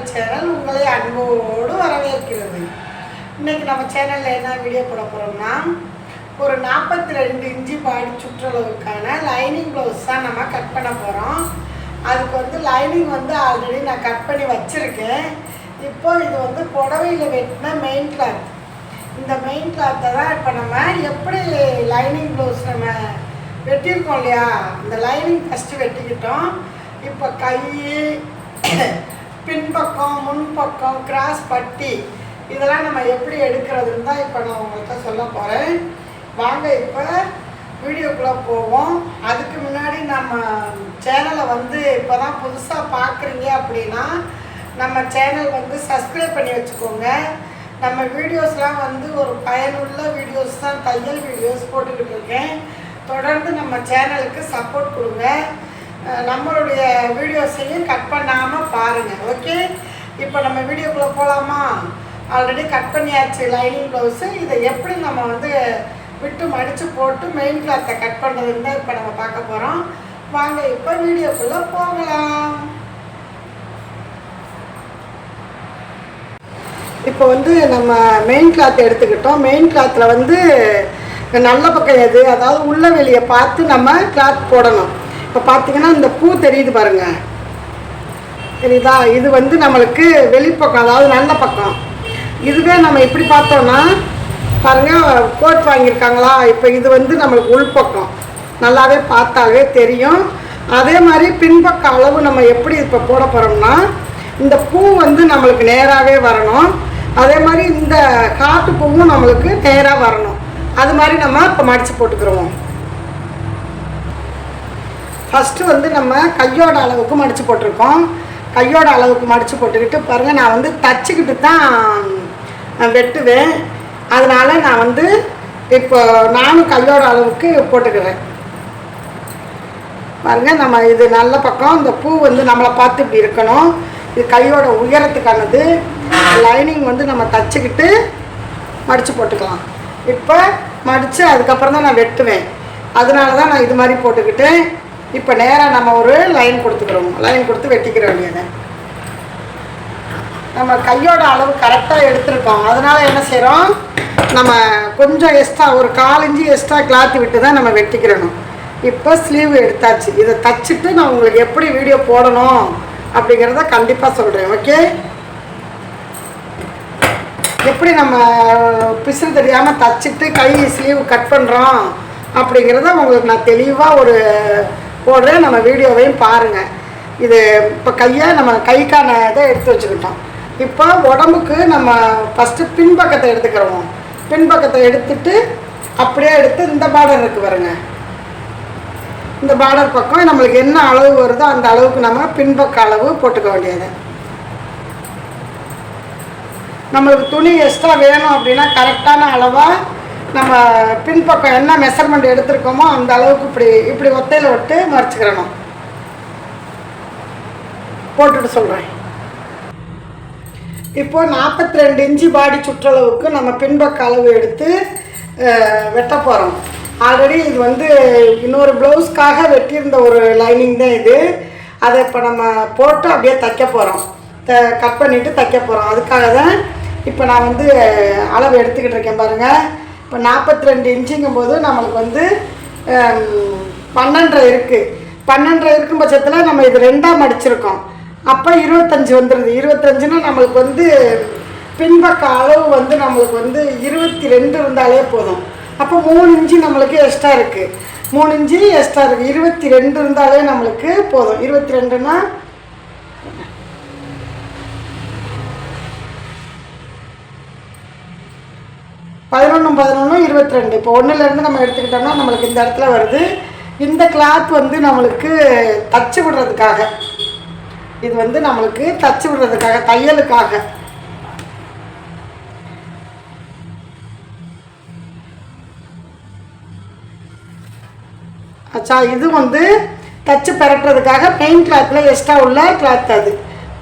சமையல் சேனல் உங்களை அன்போடு வரவேற்கிறது. இன்னைக்கு நம்ம சேனலில் என்ன வீடியோ போட போகிறோம்னா ஒரு நாற்பத்தி ரெண்டு இன்ச்சு பாடி சுற்றளவுக்கான லைனிங் ப்ளவுஸ் தான் நம்ம கட் பண்ண போகிறோம் அதுக்கு வந்து லைனிங் வந்து ஆல்ரெடி நான் கட் பண்ணி வச்சுருக்கேன். இப்போ இது வந்து புடவையில் வெட்டின மெயின் கிளாத் இந்த மெயின் கிளாத்தை தான் இப்போ நம்ம எப்படி லைனிங் ப்ளவுஸ் நம்ம வெட்டியிருக்கோம் இல்லையா? இந்த லைனிங் ஃபஸ்ட்டு வெட்டிக்கிட்டோம். இப்போ கை பின்பக்கம் முன்பக்கம் கிராஸ் பட்டி இதெல்லாம் நம்ம எப்படி எடுக்கிறதுன்னு தான் இப்போ நான் உங்கள்கிட்ட சொல்ல போகிறேன் வாங்க இப்போ வீடியோக்குள்ளே போவோம். அதுக்கு முன்னாடி நம்ம சேனலை வந்து இப்போ தான் புதுசாக பார்க்குறீங்க அப்படின்னா நம்ம சேனல் வந்து சப்ஸ்கிரைப் பண்ணி வச்சுக்கோங்க. நம்ம வீடியோஸ்லாம் வந்து ஒரு பயனுள்ள வீடியோஸ் தான் தையல் வீடியோஸ் போட்டுக்கிட்டு இருக்கேன். தொடர்ந்து நம்ம சேனலுக்கு சப்போர்ட் கொடுங்க. நம்மளுடைய வீடியோஸையும் கட் பண்ணாமல் பாருங்கள் ஓகே இப்போ நம்ம வீடியோக்குள்ளே போகலாமா ஆல்ரெடி கட் பண்ணியாச்சு லைனிங் ப்ளவுஸு இதை எப்படி நம்ம வந்து விட்டு மடித்து போட்டு மெயின் கிளாத்தை கட் பண்ணுறதுன்னு தான் இப்போ நம்ம பார்க்க போகிறோம் வாங்க இப்போ வீடியோக்குள்ளே போகலாம். இப்போ வந்து நம்ம மெயின் கிளாத் எடுத்துக்கிட்டோம். மெயின் கிளாத்தில் வந்து நல்ல பக்கம் எது? அதாவது உள்ள வெளியை பார்த்து நம்ம கிளாத் போடணும். இப்போ பார்த்தீங்கன்னா இந்த பூ தெரியுது பாருங்க. தெரியுதா? இது வந்து நம்மளுக்கு வெளிப்பக்கம் அதாவது நல்ல பக்கம். இதுவே நம்ம இப்படி பார்த்தோம்னா பாருங்கள் கோட் வாங்கியிருக்காங்களா? இப்போ இது வந்து நம்மளுக்கு உள்பக்கம். நல்லாவே பார்த்தாவே தெரியும். அதே மாதிரி பின்பக்க அளவு நம்ம எப்படி இப்போ போட போகிறோம்னா இந்த பூ வந்து நம்மளுக்கு நேராகவே வரணும். அதே மாதிரி இந்த காட்டு பூவும் நம்மளுக்கு நேராக வரணும். அது மாதிரி நம்ம இப்போ மடித்து போட்டுக்கிறோம் ஃபஸ்ட்டு வந்து நம்ம கையோட அளவுக்கு மடித்து போட்டிருக்கோம். கையோட அளவுக்கு மடித்து போட்டுக்கிட்டு பாருங்கள் நான் வந்து தச்சுக்கிட்டு தான் வெட்டுவேன். அதனால் நான் வந்து இப்போ நானும் கையோட அளவுக்கு போட்டுக்கிறேன். பாருங்கள் நம்ம இது நல்ல பக்கம். இந்த பூ வந்து நம்மளை பார்த்து இப்படி இருக்கணும். இது கையோட உயரத்துக்கானது. லைனிங் வந்து நம்ம தச்சுக்கிட்டு மடித்து போட்டுக்கலாம். இப்போ மடித்து அதுக்கப்புறம் தான் நான் வெட்டுவேன். அதனால தான் நான் இது மாதிரி போட்டுக்கிட்டேன். இப்போ நேராக நம்ம ஒரு லைன் கொடுத்துக்கிறோம். லைன் கொடுத்து வெட்டிக்கிற வேண்டியதை நம்ம கையோட அளவு கரெக்டாக எடுத்திருக்கோம். அதனால என்ன செய்கிறோம் நம்ம கொஞ்சம் எக்ஸ்ட்ரா ஒரு கால் இஞ்சி எக்ஸ்ட்ரா கிளாத் விட்டு தான் நம்ம வெட்டிக்கிறணும். இப்போ ஸ்லீவ் எடுத்தாச்சு. இதை தச்சுட்டு நான் உங்களுக்கு எப்படி வீடியோ போடணும் அப்படிங்கிறத கண்டிப்பாக சொல்கிறேன் ஓகே எப்படி நம்ம பிசுறு தெரியாமல் தச்சுட்டு கை ஸ்லீவ் கட் பண்ணுறோம் அப்படிங்கிறத உங்களுக்கு நான் தெளிவாக ஒரு போடுறேன் நம்ம வீடியோவையும் பாருங்கள் இது இப்போ கையை நம்ம கைக்கான இதை எடுத்து வச்சுக்கிட்டோம். இப்போ உடம்புக்கு நம்ம ஃபஸ்ட்டு பின்பக்கத்தை எடுத்துக்கிறோம். பின்பக்கத்தை எடுத்துட்டு அப்படியே எடுத்து இந்த பார்டர் இருக்குது பாருங்க. இந்த பார்டர் பக்கம் நம்மளுக்கு என்ன அளவு வருதோ அந்த அளவுக்கு நம்ம பின்பக்க அளவு போட்டுக்க வேண்டியது. நம்மளுக்கு துணி எக்ஸ்ட்ரா வேணும் அப்படின்னா கரெக்டான அளவாக நம்ம பின்பக்கம் என்ன மெஷர்மெண்ட் எடுத்திருக்கோமோ அந்த அளவுக்கு இப்படி இப்படி ஒத்தையில் விட்டு மறைச்சிக்கிறணும். போட்டுட்டு சொல்கிறேன் இப்போ நாற்பத்தி ரெண்டு இன்ச்சு பாடி சுற்றளவுக்கு நம்ம பின்பக்க அளவு எடுத்து வெட்ட போகிறோம் ஆல்ரெடி இது வந்து இன்னொரு ப்ளவுஸ்க்காக வெட்டியிருந்த ஒரு லைனிங் தான் இது. அதை இப்போ நம்ம போட்டு அப்படியே தைக்க போகிறோம் த கட் பண்ணிவிட்டு தைக்க போகிறோம் அதுக்காக தான் இப்போ நான் வந்து அளவு எடுத்துக்கிட்டு இருக்கேன் பாருங்கள் இப்போ நாற்பத்தி ரெண்டு இன்ச்சுங்கும் போது நம்மளுக்கு வந்து பன்னெண்டரை இருக்குது பன்னெண்டரை இருக்கும் பட்சத்தில் நம்ம இது ரெண்டாக மடிச்சிருக்கோம். அப்போ இருபத்தஞ்சி வந்துடுது இருபத்தஞ்சுன்னா நம்மளுக்கு வந்து பின்பக்க அளவு வந்து நம்மளுக்கு வந்து இருபத்தி ரெண்டு இருந்தாலே போதும். அப்போ மூணு இன்ச்சு நம்மளுக்கு எக்ஸ்ட்ரா இருக்குது மூணு இன்ச்சு எக்ஸ்ட்ரா இருக்குது இருபத்தி ரெண்டு இருந்தாலே நம்மளுக்கு போதும். இருபத்தி ரெண்டுன்னா பதினொன்று பதினொன்று இருபத்தி ரெண்டு இப்போ ஒன்றுலேருந்து நம்ம எடுத்துக்கிட்டோம்னா நம்மளுக்கு இந்த இடத்துல வருது. இந்த கிளாத் வந்து நம்மளுக்கு தச்சு விடுறதுக்காக. இது வந்து நம்மளுக்கு தச்சு விடுறதுக்காக தையலுக்காக. அச்சா இது வந்து தச்சு பரட்டுறதுக்காக பெயிண்ட் கிளாத்தில் எக்ஸ்ட்ரா உள்ள கிளாத் அது.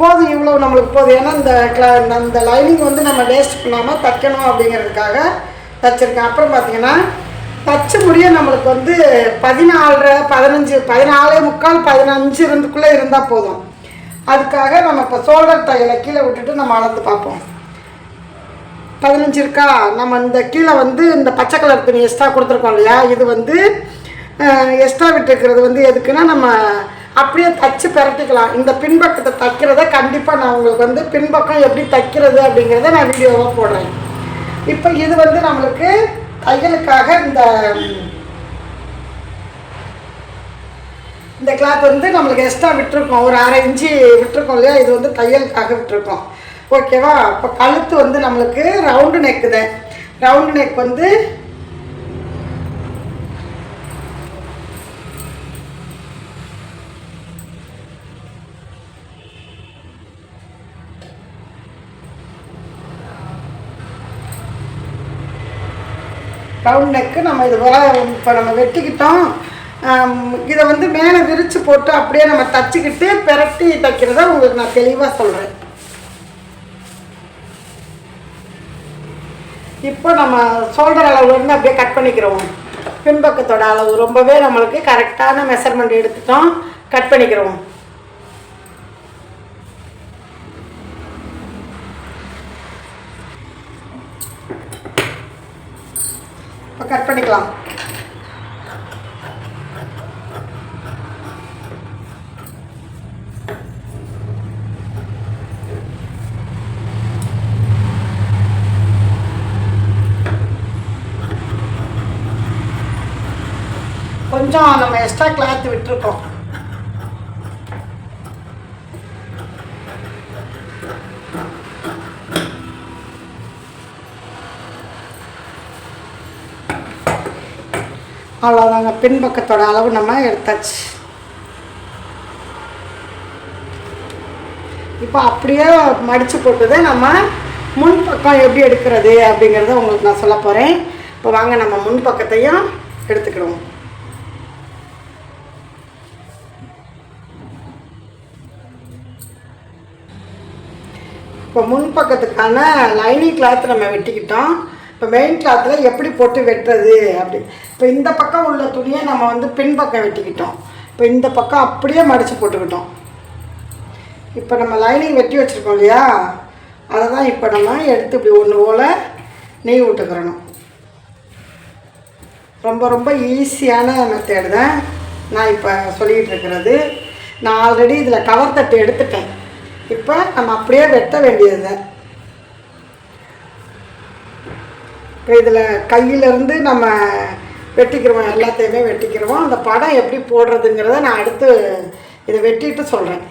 போதும் இவ்வளோ நம்மளுக்கு போதும். ஏன்னா இந்த கிளா அந்த லைனிங் வந்து நம்ம வேஸ்ட் பண்ணாமல் தைக்கணும் அப்படிங்கிறதுக்காக தைச்சிருக்கேன். அப்புறம் பார்த்தீங்கன்னா தச்சு முடிய நம்மளுக்கு வந்து பதினாலரை பதினஞ்சு பதினாலே முக்கால் பதினஞ்சு இருந்துக்குள்ளே இருந்தால் போதும். அதுக்காக நம்ம இப்போ சோல்டர் தையலை கீழே விட்டுட்டு நம்ம அளந்து பார்ப்போம். பதினஞ்சு இருக்கா? நம்ம இந்த கீழே வந்து இந்த பச்சை கலர் துணி எக்ஸ்ட்ரா கொடுத்துருக்கோம் இல்லையா? இது வந்து எக்ஸ்ட்ரா விட்டுருக்கிறது வந்து எதுக்குன்னா நம்ம அப்படியே தைச்சு பரட்டிக்கலாம். இந்த பின்பக்கத்தை தைக்கிறத கண்டிப்பாக நான் உங்களுக்கு வந்து பின்பக்கம் எப்படி தைக்கிறது அப்படிங்கிறத நான் வீடியோவாக போடுறேன். இப்போ இது வந்து நம்மளுக்கு தையலுக்காக இந்த இந்த கிளாத் வந்து நம்மளுக்கு எக்ஸ்ட்ரா விட்டுருக்கோம். ஒரு அரை இன்ச்சு விட்டுருக்கோம் இல்லையா? இது வந்து தையலுக்காக விட்டுருக்கோம். ஓகேவா இப்போ கழுத்து வந்து நம்மளுக்கு ரவுண்டு நெக்கு தான் ரவுண்டு நெக் வந்து ரவுண்ட் நெக்கு நம்ம இது போல் இப்போ நம்ம வெட்டிக்கிட்டோம். இதை வந்து மேலே விரித்து போட்டு அப்படியே நம்ம தச்சுக்கிட்டு பிரட்டி தைக்கிறத உங்களுக்கு நான் தெளிவாக சொல்கிறேன் இப்போ நம்ம ஷோல்டர் அளவுலேருந்து அப்படியே கட் பண்ணிக்கிறோம். பின்பக்கத்தோட அளவு. ரொம்பவே நம்மளுக்கு கரெக்டான மெஷர்மெண்ட் எடுத்துட்டோம். கட் பண்ணிக்கிறோம். இப்போ கட் பண்ணிக்கலாம். கொஞ்சம் நம்ம எக்ஸ்ட்ரா கிளாத் விட்டுருக்கோம். அவ்வளோதாங்க பின்பக்கத்தோட அளவு நம்ம எடுத்தாச்சு. இப்போ அப்படியே மடித்து போட்டுதை நம்ம முன்பக்கம் எப்படி எடுக்கிறது அப்படிங்கிறத உங்களுக்கு நான் சொல்ல போகிறேன் இப்போ வாங்க நம்ம முன்பக்கத்தையும் எடுத்துக்கிடுவோம். இப்போ முன்பக்கத்துக்கான லைனிங் கிளாத் நம்ம வெட்டிக்கிட்டோம். இப்போ மெயின் கிளாத்தில் எப்படி போட்டு வெட்டுறது அப்படி. இப்போ இந்த பக்கம் உள்ள துணியை நம்ம வந்து பின்பக்கம் வெட்டிக்கிட்டோம். இப்போ இந்த பக்கம் அப்படியே மடித்து போட்டுக்கிட்டோம். இப்போ நம்ம லைனிங் வெட்டி வச்சுருக்கோம் இல்லையா? அதை தான் இப்போ நம்ம எடுத்து இப்படி ஒன்று போல் நெய் விட்டுக்கிறணும் ரொம்ப ரொம்ப ஈஸியான மெத்தேடு தான் நான் இப்போ சொல்லிகிட்டு இருக்கிறது. நான் ஆல்ரெடி இதில் கவர் தட்டு எடுத்துட்டேன். இப்போ நம்ம அப்படியே வெட்ட வேண்டியது தான் இப்போ இதில் கையிலேருந்து நம்ம வெட்டிக்கிறோம் எல்லாத்தையுமே வெட்டிக்கிறோம். அந்த படம் எப்படி போடுறதுங்கிறத நான் அடுத்து இதை வெட்டிட்டு சொல்கிறேன்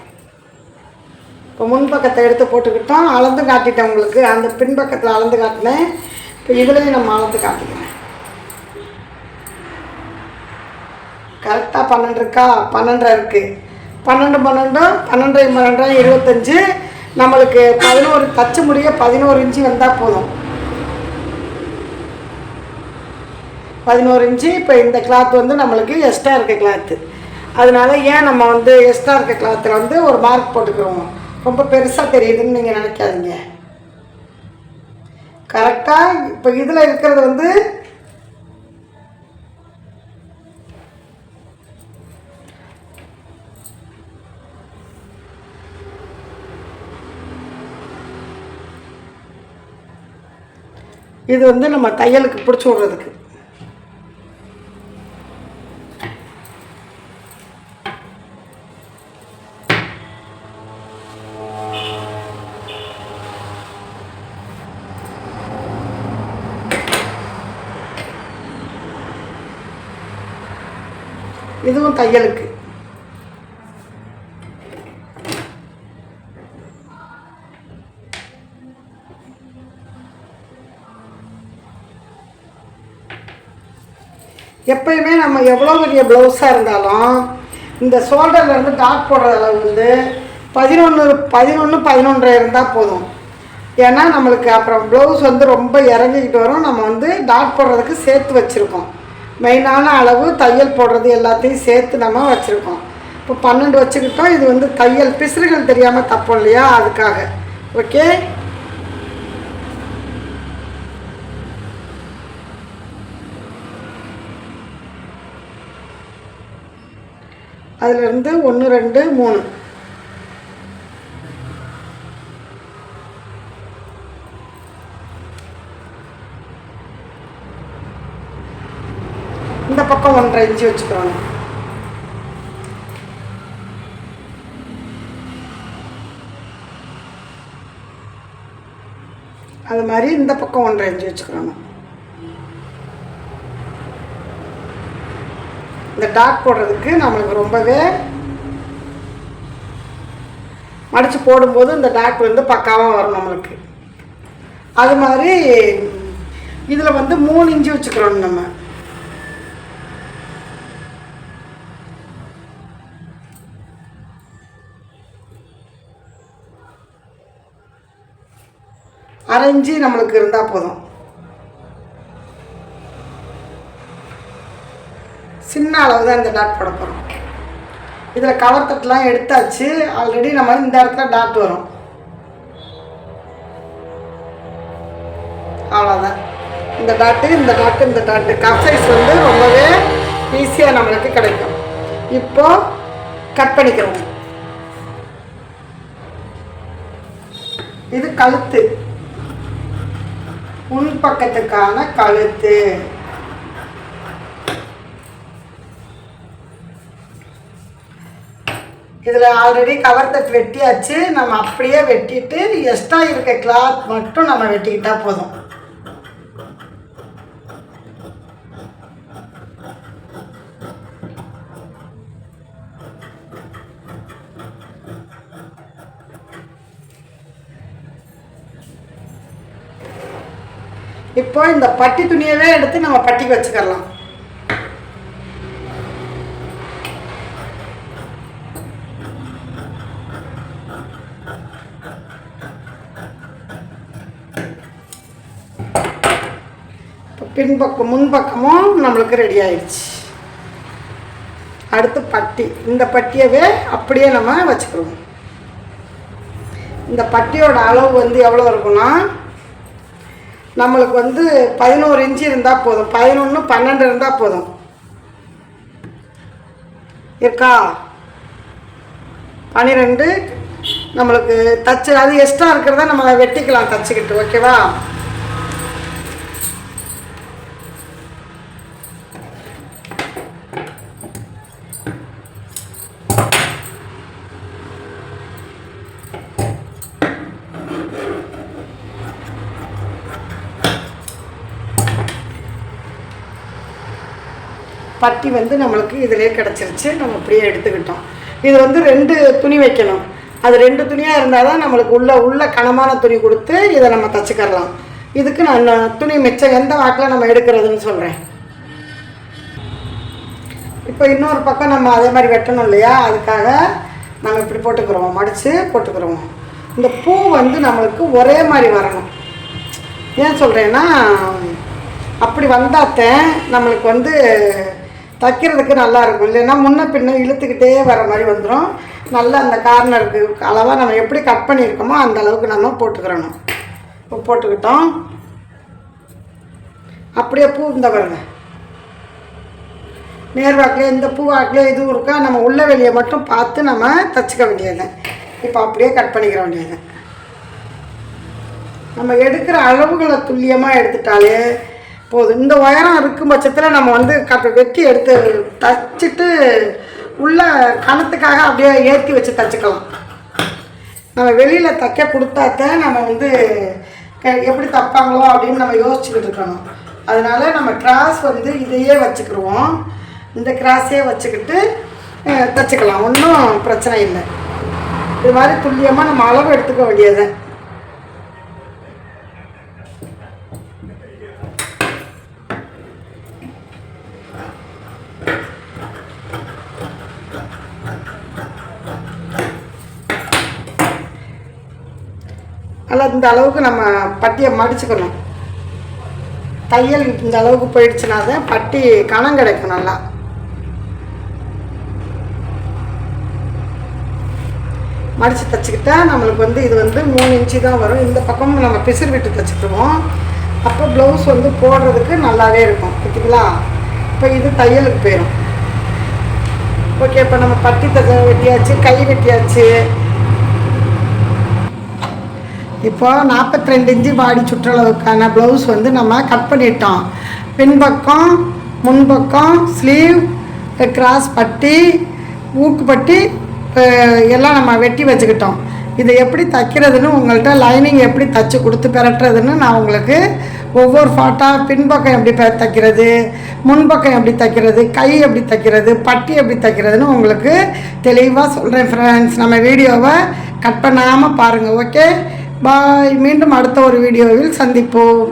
இப்போ முன்பக்கத்தை எடுத்து போட்டுக்கிட்டோம் அளந்து காட்டிட்டேன் உங்களுக்கு. அந்த பின்பக்கத்தில் அளந்து காட்டினேன். இப்போ இதுலேயும் நம்ம அளந்து காட்டிக்கிறேன் கரெக்டாக பன்னெண்டு இருக்கா? பன்னெண்டரை இருக்குது பன்னெண்டு பன்னெண்டும் பன்னெண்டரை பன்னெண்டு இருபத்தஞ்சு. நம்மளுக்கு பதினோரு தச்சு முடிய பதினோரு இன்ச்சு வந்தால் போதும். பதினோரு இன்ச்சு இப்போ இந்த கிளாத் வந்து நம்மளுக்கு எக்ஸ்ட்ரா இருக்க கிளாத்து அதனால ஏன் நம்ம வந்து எக்ஸ்ட்ரா இருக்க கிளாத்தில் வந்து ஒரு மார்க் போட்டுக்கிறோம்? ரொம்ப பெருசாக தெரியுதுன்னு நீங்கள் நினைக்காதீங்க. கரெக்டாக இப்போ இதில் இருக்கிறது வந்து இது வந்து நம்ம தையலுக்கு பிடிச்சி விட்றதுக்கு. எப்பயுமே நம்ம எவ்வளோ பெரிய ப்ளவுஸாக இருந்தாலும் இந்த ஷோல்டர்லேருந்து டாட் போடுற அளவு வந்து பதினொன்று பதினொன்று பதினொன்றரை இருந்தால் போதும். ஏன்னா நம்மளுக்கு அப்புறம் ப்ளவுஸ் வந்து ரொம்ப இறங்கிக்கிட்டு வரும். நம்ம வந்து டாட் போடுறதுக்கு சேர்த்து வச்சுருக்கோம். மெயினான அளவு தையல் போடுறது எல்லாத்தையும் சேர்த்து நம்ம வச்சுருக்கோம். இப்போ பன்னெண்டு வச்சுக்கிட்டோம். இது வந்து தையல். பிசுறுகள் தெரியாமல் தப்போம் இல்லையா? அதுக்காக. ஓகே அதிலிருந்து ஒன்று ரெண்டு மூணு. இந்த பக்கம் ஒன்றரை இஞ்சி வச்சுக்கோங்க. அது மாதிரி இந்த பக்கம் ஒன்றரை இஞ்சி வச்சுக்கிறோங்க இந்த போடுறதுக்கு நம்மளுக்கு ரொம்பவே மடித்து போடும்போது இந்த டாக் வந்து பக்காவாக வரும் நம்மளுக்கு. அது மாதிரி இதில் வந்து மூணு இன்ச்சு வச்சுக்கிறோம் நம்ம. அரை நம்மளுக்கு இருந்தால் போதும். சின்ன அளவு தான் இந்த டாட் போட போகிறோம் இதில் கவர் தட்டெலாம் எடுத்தாச்சு. ஆல்ரெடி நம்ம இந்த இடத்துல டாட் வரும். அவ்வளோதான் இந்த டாட்டு இந்த டாட்டு இந்த டாட்டு கப் சைஸ் வந்து ரொம்பவே ஈஸியாக நம்மளுக்கு கிடைக்கும். இப்போ கட் பண்ணிக்கிறோம். இது கழுத்து. உள் பக்கத்துக்கான கழுத்து. இதில் ஆல்ரெடி கவர் தட் வெட்டியாச்சு. நம்ம அப்படியே வெட்டிட்டு எக்ஸ்ட்ரா இருக்க கிளாத் மட்டும் நம்ம வெட்டிக்கிட்டால் போதும். இப்போ இந்த பட்டி துணியவே எடுத்து நம்ம பட்டிக்கு வச்சுக்கலாம் பின்பக்கம் முன்பக்கமும் நம்மளுக்கு ரெடி ஆயிடுச்சு. அடுத்து பட்டி. இந்த பட்டியவே அப்படியே நம்ம வச்சுக்கிறோம். இந்த பட்டியோட அளவு வந்து எவ்வளோ இருக்குன்னா நம்மளுக்கு வந்து பதினோரு இன்ச்சு இருந்தால் போதும். பதினொன்று பன்னெண்டு இருந்தால் போதும். இருக்கா? பன்னிரெண்டு நம்மளுக்கு தச்சு அது எக்ஸ்ட்ரா இருக்கிறத நம்ம வெட்டிக்கலாம் தச்சுக்கிட்டு ஓகேவா பட்டி வந்து நம்மளுக்கு இதிலே கிடச்சிருச்சு. நம்ம அப்படியே எடுத்துக்கிட்டோம். இது வந்து ரெண்டு துணி வைக்கணும். அது ரெண்டு துணியாக இருந்தால் தான் நம்மளுக்கு உள்ள உள்ள கனமான துணி கொடுத்து இதை நம்ம தச்சுக்கரலாம் இதுக்கு நான் துணி மிச்சம் எந்த வாக்கில் நம்ம எடுக்கிறதுன்னு சொல்கிறேன் இப்போ இன்னொரு பக்கம் நம்ம அதே மாதிரி வெட்டணும் இல்லையா? அதுக்காக நம்ம இப்படி போட்டுக்கிறோம். மடித்து போட்டுக்கிறோம். இந்த பூ வந்து நம்மளுக்கு ஒரே மாதிரி வரணும். ஏன் சொல்கிறேன்னா அப்படி வந்தாத்தேன் நம்மளுக்கு வந்து தைக்கிறதுக்கு நல்லா இருக்கும். இல்லைன்னா முன்ன பின்ன இழுத்துக்கிட்டே வர மாதிரி வந்துடும் நல்லா அந்த கார்னருக்கு அளவாக நம்ம எப்படி கட் பண்ணியிருக்கோமோ அந்த அளவுக்கு நம்ம போட்டுக்கிறணும். இப்போ போட்டுக்கிட்டோம். அப்படியே பூ இந்த பாருங்க. நேர்வாக்கில் இந்த பூ வாக்கில் இதுவும் இருக்கா? நம்ம உள்ள வெளியை மட்டும் பார்த்து நம்ம தச்சுக்க வேண்டியது. இப்போ அப்படியே கட் பண்ணிக்கிற வேண்டியது. நம்ம எடுக்கிற அளவுகளை துல்லியமாக எடுத்துட்டாலே போதும். இந்த உயரம் இருக்கும் பட்சத்தில் நம்ம வந்து கட்ட வெட்டி எடுத்து தச்சுட்டு உள்ள கணத்துக்காக அப்படியே ஏற்றி வச்சு தச்சுக்கலாம். நம்ம வெளியில் தைக்க கொடுத்தாத்தான் நம்ம வந்து எப்படி தைப்பாங்களோ அப்படின்னு நம்ம யோசிச்சுக்கிட்டு இருக்கணும். அதனால நம்ம கிராஸ் வந்து இதையே வச்சுக்கிடுவோம் இந்த கிராஸே வச்சுக்கிட்டு தச்சுக்கலாம். ஒன்றும் பிரச்சனை இல்லை. இது மாதிரி துல்லியமாக நம்ம அளவு எடுத்துக்க வேண்டியது நல்லா இந்த அளவுக்கு நம்ம பட்டியை மடிச்சுக்கணும். தையல் இந்த அளவுக்கு போயிடுச்சுனா தான் பட்டி கணம் கிடைக்கும் நல்லா. மடித்து தைச்சிக்கிட்டா நம்மளுக்கு வந்து இது வந்து மூணு இன்ச்சு தான் வரும். இந்த பக்கமும் நம்ம பிசிறு விட்டு தைச்சிக்கிடுவோம். அப்போ ப்ளவுஸ் வந்து போடுறதுக்கு நல்லாவே இருக்கும். பார்த்திங்களா இப்போ இது தையலுக்கு போயிடும் ஓகே இப்போ நம்ம பட்டி தை வெட்டியாச்சு கை வெட்டியாச்சு. இப்போது நாற்பத்தி ரெண்டு இன்ச்சு பாடி சுற்றளவுக்கான ப்ளவுஸ் வந்து நம்ம கட் பண்ணிட்டோம். பின்பக்கம் முன்பக்கம் ஸ்லீவ் கிராஸ் பட்டி ஊக்கு பட்டி எல்லாம் நம்ம வெட்டி வச்சுக்கிட்டோம். இதை எப்படி தைக்கிறதுன்னு உங்கள்கிட்ட லைனிங் எப்படி தச்சு கொடுத்து பெரட்டுறதுன்னு நான் உங்களுக்கு ஒவ்வொரு ஃபாட்டாக பின்பக்கம் எப்படி பெ- தைக்கிறது முன்பக்கம் எப்படி தைக்கிறது கை எப்படி தைக்கிறது பட்டி எப்படி தைக்கிறதுன்னு உங்களுக்கு தெளிவாக சொல்கிறேன் ஃப்ரெண்ட்ஸ் நம்ம வீடியோவை கட் பண்ணாமல் பாருங்கள் ஓகே பாய் மீண்டும் அடுத்த ஒரு வீடியோவில் சந்திப்போம்